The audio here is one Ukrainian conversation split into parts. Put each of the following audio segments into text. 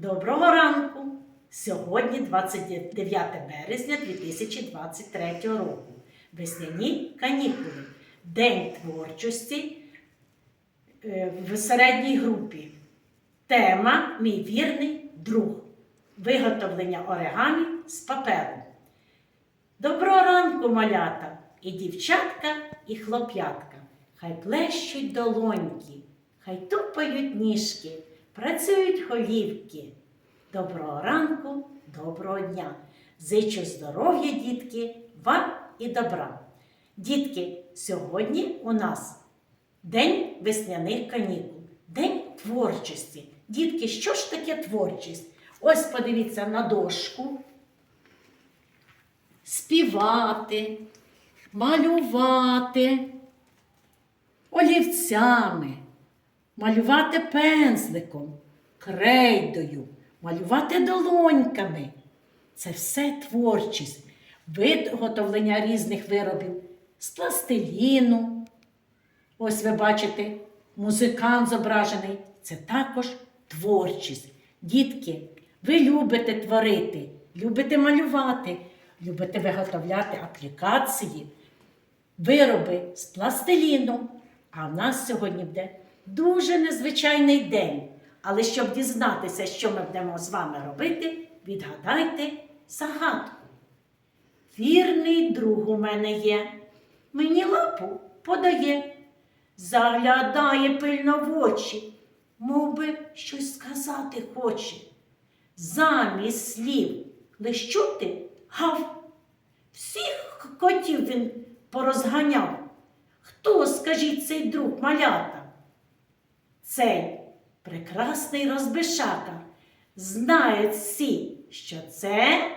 Доброго ранку! Сьогодні 29 березня 2023 року. Весняні канікули. День творчості е, в середній групі. Тема Мій вірний друг. Виготовлення оригамі з паперу. Доброго ранку, малята! І дівчатка, і хлоп'ятка. Хай плещуть долоньки, хай тупають ніжки, працюють голівки. Доброго ранку, доброго дня! Зичу здоров'я, дітки, вам і добра. Дітки, сьогодні у нас День весняних канікул, День творчості. Дітки, що ж таке творчість? Ось подивіться на дошку. Співати, малювати олівцями, малювати пензликом, крейдою, малювати долоньками. Це все творчість, виготовлення різних виробів з пластиліну. Ось ви бачите, музикант зображений. Це також творчість. Дітки, ви любите творити, любите малювати, любите виготовляти аплікації, вироби з пластиліну. А в нас сьогодні буде дуже незвичайний день. Але щоб дізнатися, що ми будемо з вами робити, відгадайте загадку. Вірний друг у мене є, мені лапу подає, заглядає пильно в очі, мов би щось сказати хоче. Замість слів лиш чути гав. Всіх котів він порозганяв. Хто, скажіть, цей друг малята? Цей прекрасний розбишака. Знають всі, що це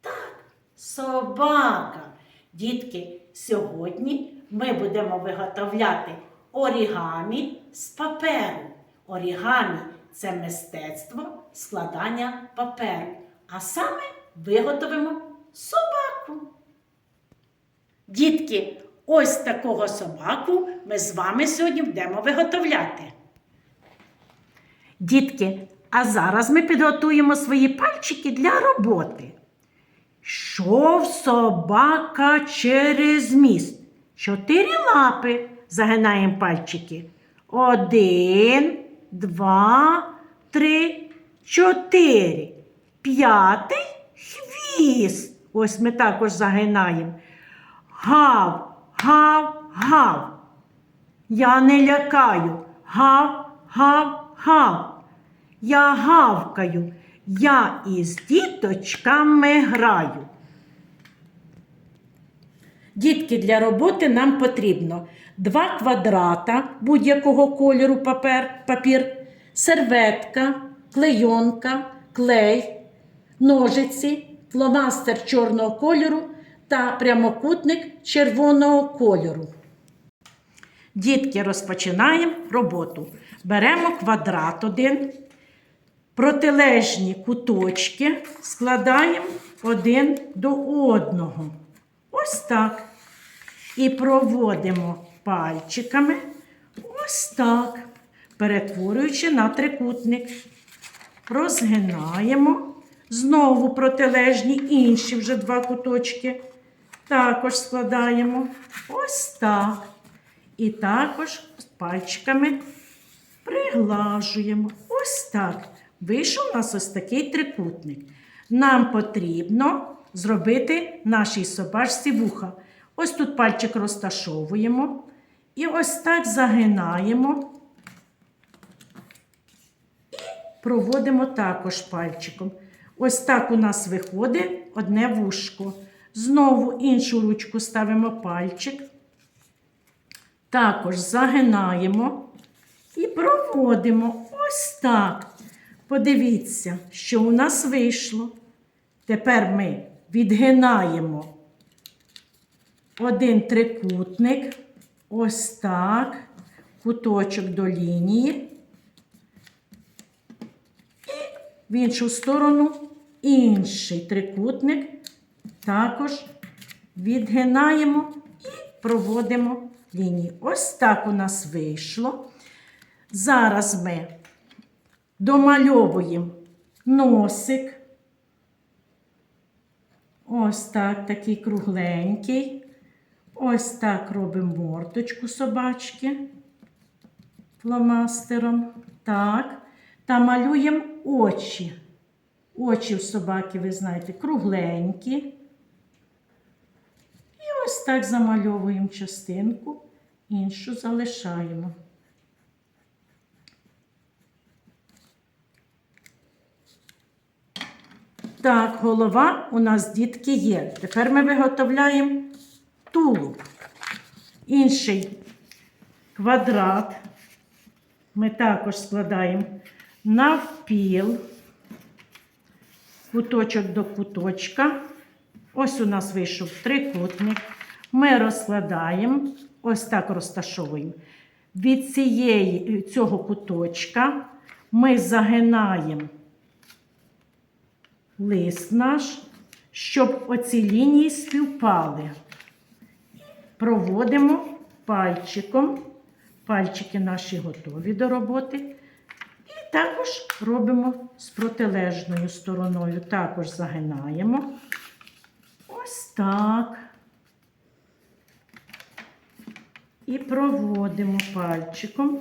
так, собака. Дітки, сьогодні ми будемо виготовляти орігамі з паперу. Орігамі це мистецтво складання паперу. А саме виготовимо собаку. Дітки, ось такого собаку ми з вами сьогодні будемо виготовляти. Дітки, а зараз ми підготуємо свої пальчики для роботи. Шов собака через міст. Чотири лапи загинаємо пальчики. Один, два, три, чотири. П'ятий хвіст. Ось ми також загинаємо. Гав, гав, гав. Я не лякаю. Гав, гав, гав. Я гавкаю. Я із діточками граю. Дітки, для роботи нам потрібно два квадрата будь-якого кольору папер, папір, серветка, клейонка, клей, ножиці, фломастер чорного кольору та прямокутник червоного кольору. Дітки, розпочинаємо роботу. Беремо квадрат один, протилежні куточки складаємо один до одного. Ось так. І проводимо пальчиками ось так, перетворюючи на трикутник. Розгинаємо. Знову протилежні інші вже два куточки. Також складаємо ось так. І також пальчиками приглажуємо. Ось так. Вийшов у нас ось такий трикутник. Нам потрібно зробити нашій собачці вуха. Ось тут пальчик розташовуємо. І ось так загинаємо. І проводимо також пальчиком. Ось так у нас виходить одне вушко. Знову іншу ручку ставимо пальчик. Також загинаємо і проводимо ось так. Подивіться, що у нас вийшло. Тепер ми відгинаємо один трикутник, ось так, куточок до лінії. І в іншу сторону інший трикутник. Також відгинаємо і проводимо лінії. Ось так у нас вийшло. Зараз ми домальовуємо носик. Ось так, такий кругленький. Ось так робимо мордочку собачки фломастером. Так. Та малюємо очі. Очі в собаки, ви знаєте, кругленькі. Ось так замальовуємо частинку, іншу залишаємо. Так, голова у нас дітки є. Тепер ми виготовляємо тулуб. Інший квадрат. Ми також складаємо навпіл, куточок до куточка. Ось у нас вийшов трикутник. Ми розкладаємо, ось так розташовуємо. Від цієї, цього куточка ми загинаємо лист наш, щоб оці лінії співпали. Проводимо пальчиком. Пальчики наші готові до роботи. І також робимо з протилежною стороною. Також загинаємо. Ось так. І проводимо пальчиком.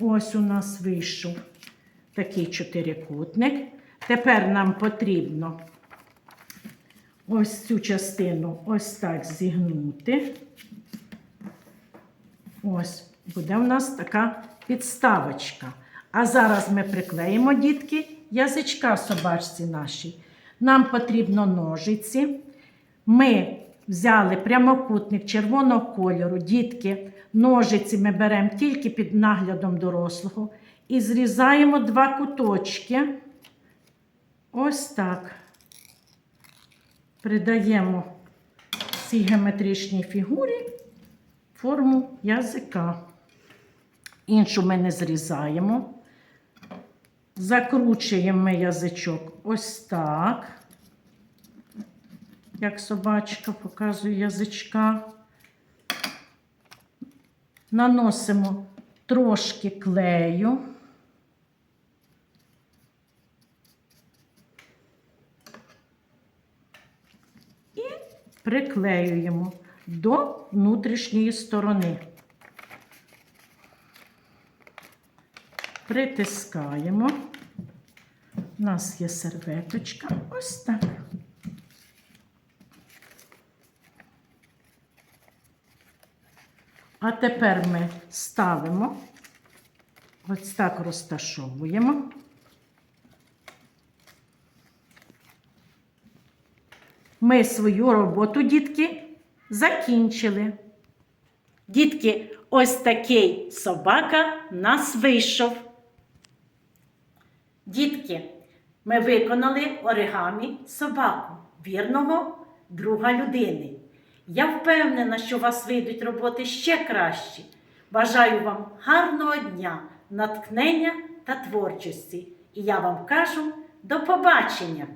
Ось у нас вийшов такий чотирикутник. Тепер нам потрібно ось цю частину ось так зігнути. Ось буде у нас така підставочка. А зараз ми приклеїмо, дітки, язичка собачці нашій. Нам потрібно ножиці. Ми взяли прямокутник червоного кольору. Дітки, ножиці ми беремо тільки під наглядом дорослого і зрізаємо два куточки. Ось так. Придаємо цій геометричній фігурі форму язика. Іншу ми не зрізаємо. Закручуємо язичок ось так. Як собачка показує язичка. Наносимо трошки клею. І приклеюємо до внутрішньої сторони. Притискаємо. У нас є серветочка. Ось так. А тепер ми ставимо, ось так розташовуємо. Ми свою роботу, дітки, закінчили. Дітки, ось такий собака нас вийшов. Дітки, ми виконали оригамі собаку, вірного друга людини. Я впевнена, що у вас вийдуть роботи ще кращі. Бажаю вам гарного дня, натхнення та творчості. І я вам кажу до побачення!